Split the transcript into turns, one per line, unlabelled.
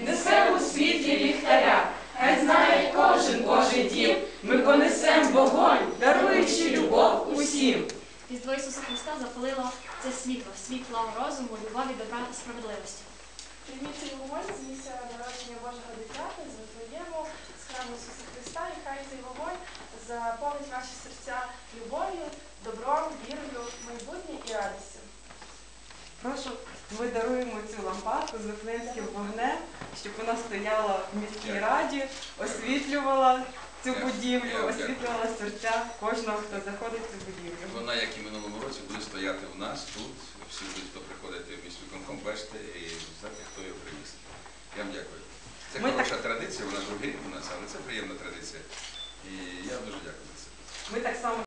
Несе у світлі ліхтаря, хай знає кожен Божий дім. Ми понесемо вогонь, даруючи любов усім.
Різдво Ісуса Христа запалило це світло, світло розуму, любові, добра та справедливості.
Прийміть вогонь з місця народження Божого дитяти, за твоєму храму Ісуса Христа, і хай цей вогонь заповнить ваші серця любов'ю, добром, вірою, майбутнє і радістю.
Прошу ми даруємо цю лампадку з вифлеємським вогнем, щоб вона стояла в міській раді, освітлювала цю будівлю, освітлювала серця кожного, хто заходить в цю будівлю.
Вона, як і минулому році, буде стояти у нас тут. Всі будуть, хто приходить в міськвиконком, бачите і знати, хто його приніс. Я вам дякую. Це
Ми
хороша традиція, вона другий у нас, але це приємна традиція. І я дуже дякую за це.
Ми так само